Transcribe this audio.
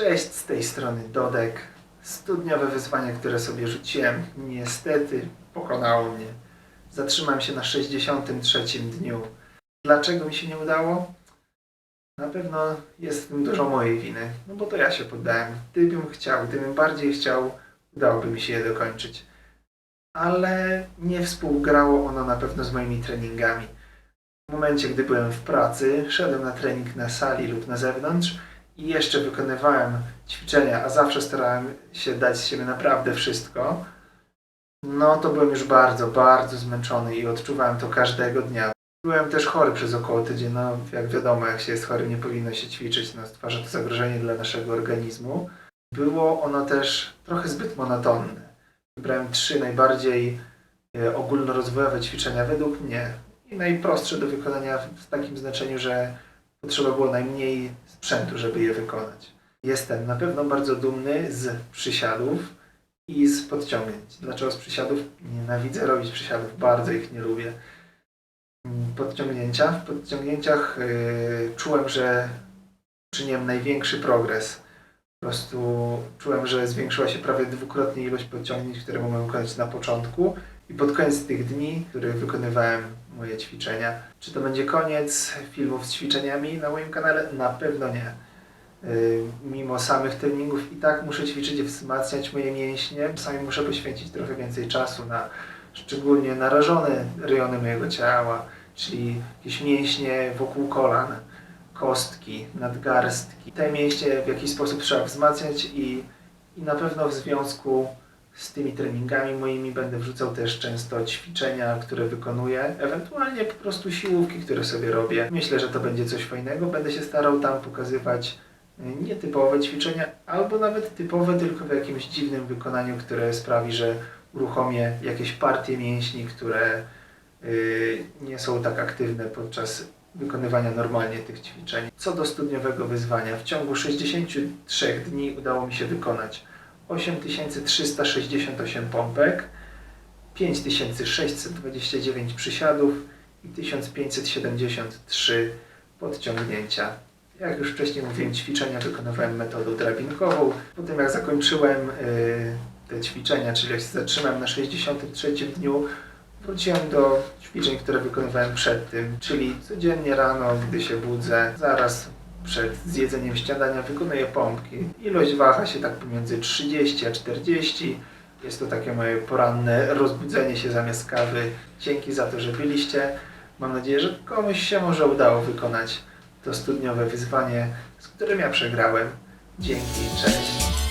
Cześć, z tej strony Dodek. Studniowe wyzwanie, które sobie rzuciłem, niestety pokonało mnie. Zatrzymałem się na 63 dniu. Dlaczego mi się nie udało? Na pewno jest w tym dużo mojej winy, no bo to ja się poddałem. Gdybym chciał, gdybym bardziej chciał, udałoby mi się je dokończyć. Ale nie współgrało ono na pewno z moimi treningami. W momencie, gdy byłem w pracy, szedłem na trening na sali lub na zewnątrz i jeszcze wykonywałem ćwiczenia, a zawsze starałem się dać z siebie naprawdę wszystko, no to byłem już bardzo, bardzo zmęczony i odczuwałem to każdego dnia. Byłem też chory przez około tydzień, no jak wiadomo, jak się jest chory, nie powinno się ćwiczyć, no stwarza to zagrożenie dla naszego organizmu. Było ono też trochę zbyt monotonne. Wybrałem trzy najbardziej e, ogólnorozwojowe ćwiczenia według mnie i najprostsze do wykonania w takim znaczeniu, że potrzeba było najmniej sprzętu, żeby je wykonać. Jestem na pewno bardzo dumny z przysiadów i z podciągnięć. Dlaczego z przysiadów? Nienawidzę robić przysiadów, bardzo ich nie lubię. Podciągnięcia. W podciągnięciach yy, czułem, że czyniłem największy progres. Po prostu czułem, że zwiększyła się prawie dwukrotnie ilość podciągnięć, które mogłem wykonać na początku i pod koniec tych dni, w których wykonywałem moje ćwiczenia. Czy to będzie koniec filmów z ćwiczeniami na moim kanale? Na pewno nie. Yy, Mimo samych treningów i tak muszę ćwiczyć i wzmacniać moje mięśnie. Czasami muszę poświęcić trochę więcej czasu na szczególnie narażone rejony mojego ciała, czyli jakieś mięśnie wokół kolan, kostki, nadgarstki. Te mięśnie w jakiś sposób trzeba wzmacniać i, i na pewno w związku z tymi treningami moimi będę wrzucał też często ćwiczenia, które wykonuję, ewentualnie po prostu siłówki, które sobie robię. Myślę, że to będzie coś fajnego. Będę się starał tam pokazywać y, nietypowe ćwiczenia, albo nawet typowe, tylko w jakimś dziwnym wykonaniu, które sprawi, że uruchomię jakieś partie mięśni, które y, nie są tak aktywne podczas wykonywania normalnie tych ćwiczeń. Co do studniowego wyzwania, w ciągu 63 dni udało mi się wykonać 8368 pompek, 5629 przysiadów i 1573 podciągnięcia. Jak już wcześniej mówiłem, ćwiczenia wykonywałem metodą drabinkową. Po tym jak zakończyłem y, te ćwiczenia, czyli jak się zatrzymałem na 63 dniu, wróciłem do ćwiczeń, które wykonywałem przed tym, czyli codziennie rano, gdy się budzę, zaraz przed zjedzeniem śniadania wykonuję pompki. Ilość waha się tak pomiędzy 30 a 40. Jest to takie moje poranne rozbudzenie się zamiast kawy. Dzięki za to, że byliście. Mam nadzieję, że komuś się może udało wykonać to studniowe wyzwanie, z którym ja przegrałem. Dzięki, cześć.